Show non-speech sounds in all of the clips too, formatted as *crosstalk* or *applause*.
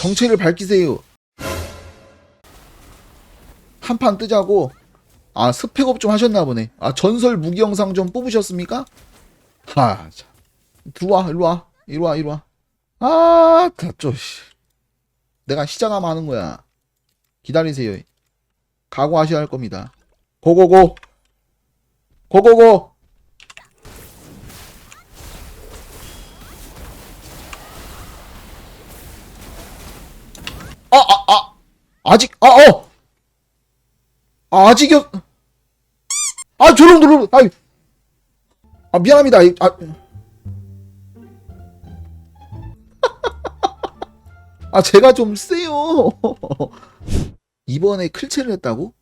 정체를 밝히세요. 한 판 뜨자고. 아 스펙업 좀 하셨나 보네. 아 전설 무기 영상 좀 뽑으셨습니까? 하, 자. 들어와, 일로 와, 일로 와, 일로 와. 아, 다좀 내가 시작하면 하는 거야. 기다리세요. 각오하셔야 할 겁니다. 고고고. 고고고. 아, 아, 아. 아직, 아, 어. 아, 아직이요. 아, 조롱, 조롱. 아, 아 미안합니다. 이- 아, *laughs* 아, 제가 좀 세요. *laughs* 이번에 클체를 했다고?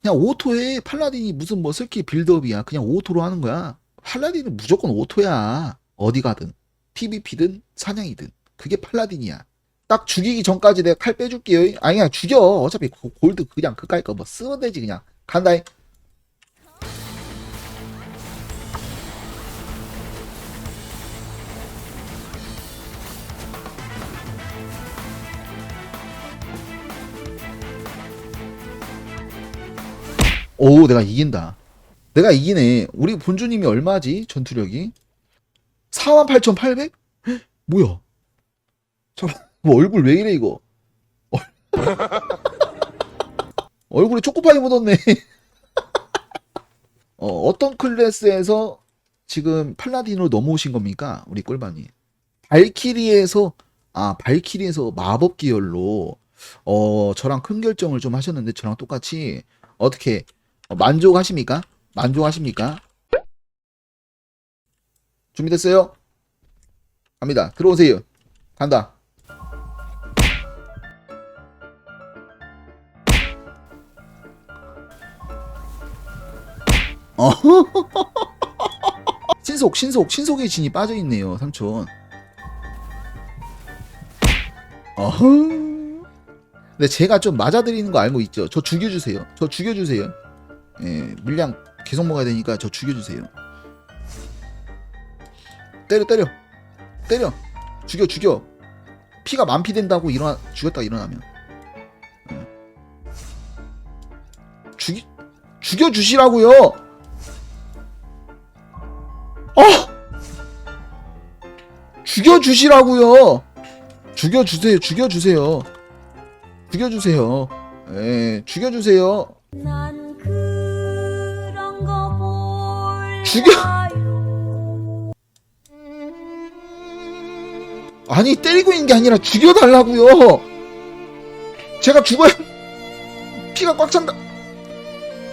그냥 오토에 팔라딘이 무슨 뭐 스킬 빌드업이야. 그냥 오토로 하는 거야. 팔라딘은 무조건 오토야. 어디 가든. PVP든 사냥이든. 그게 팔라딘이야. 딱 죽이기 전까지 내가 칼 빼줄게요. 아니, 그냥 죽여. 어차피 고- 골드 그냥 그까이 거뭐 쓰면 되지, 그냥. 간다. 오, 내가 이긴다. 내가 이기네. 우리 본주님이 얼마지? 전투력이? 48,800? 뭐야? 잠깐, 뭐 얼굴 왜 이래, 이거? 얼- *laughs* 얼굴에 초코파이 묻었네. *laughs* 어, 어떤 클래스에서 지금 팔라딘으로 넘어오신 겁니까? 우리 꿀반이. 발키리에서, 아, 발키리에서 마법 계열로, 어, 저랑 큰 결정을 좀 하셨는데, 저랑 똑같이, 어떻게, 어, 만족하십니까? 만족하십니까? 준비됐어요? 갑니다. 들어오세요. 간다. 어. *laughs* 신속, 신속, 신속의 진이 빠져 있네요, 삼촌. 어허. 근데 제가 좀 맞아드리는 거 알고 있죠? 저 죽여주세요. 저 죽여주세요. 예, 물량 계속 먹어야 되니까 저 죽여주세요. 때려 때려 때려 죽여 죽여 피가 만피 된다고 일어나 죽였다 일어나면 예. 죽이 죽여 주시라고요. 죽여 주시라고요. 죽여 주세요 죽여 주세요 죽여 주세요. 예 죽여 주세요. 난 그런 거 죽여! 아니 때리고 있는 게 아니라 죽여달라고요. 제가 죽어야 피가 꽉 찬다.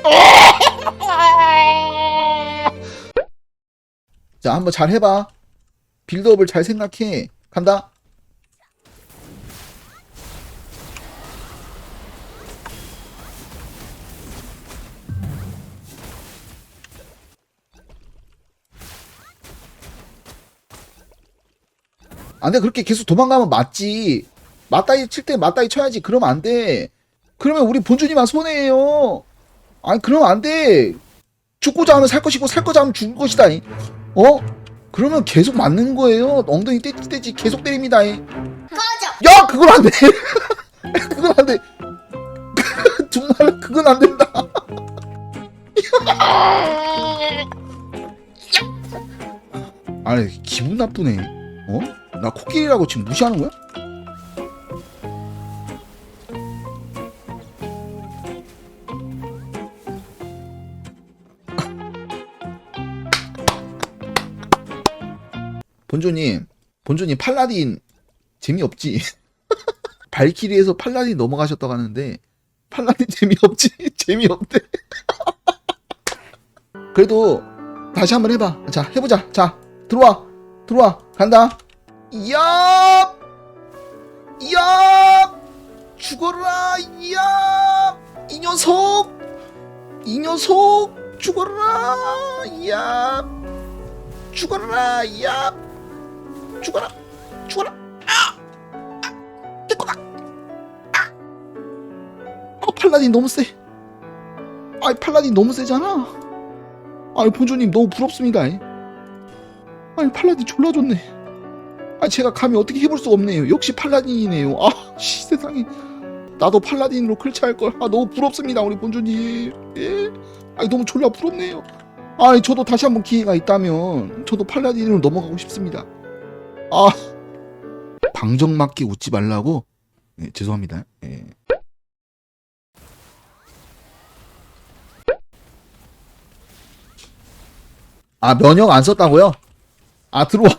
*laughs* 자 한번 잘 해봐. 빌드업을 잘 생각해. 간다. 안 돼. 그렇게 계속 도망가면 맞지. 맞다이 칠 때 맞다이 쳐야지. 그러면 안 돼. 그러면 우리 본주님만 손해예요. 아니, 그러면 안 돼. 죽고자 하면 살 것이고, 살 거자 하면 죽을 것이다. 어? 그러면 계속 맞는 거예요. 엉덩이 떼지 떼지 계속 때립니다. 꺼져! 야! 그건 안 돼! *laughs* 그건 안 돼! *laughs* 정말 그건 안 된다. *laughs* 아니, 기분 나쁘네. 어? 나 코끼리라고 지금 무시하는 거야? 본조님, 본조님 팔라딘 재미없지? *laughs* 발키리에서 팔라딘 넘어가셨다고 하는데 팔라딘 재미없지? *laughs* 재미없대. *laughs* 그래도 다시 한번 해봐. 자, 해보자. 자, 들어와. 들어와. 간다. 얍! 얍! 죽어라! 얍! 이 녀석! 이 녀석! 죽어라! 얍! 죽어라! 얍! 죽어라! 죽어라! 아! 아! 내 거다! 아! 아, 팔라딘 너무 세. 아이, 팔라딘 너무 세잖아. 아이, 본조님 너무 부럽습니다. 아니, 팔라딘 졸라 좋네. 아 제가 감히 어떻게 해볼 수가 없네요. 역시 팔라딘이네요. 아 씨, 세상에 나도 팔라딘으로 클치할 걸. 아 너무 부럽습니다 우리 본주님. 예? 아 너무 졸라 부럽네요. 아 저도 다시 한번 기회가 있다면 저도 팔라딘으로 넘어가고 싶습니다. 아 방정맞게 웃지 말라고. 예, 죄송합니다. 예. 아 면역 안 썼다고요? 아 들어와.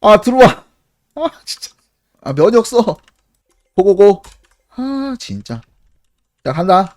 아 들어와. 아 진짜. 아 면역 써. 고고고. 아 진짜. 자 간다.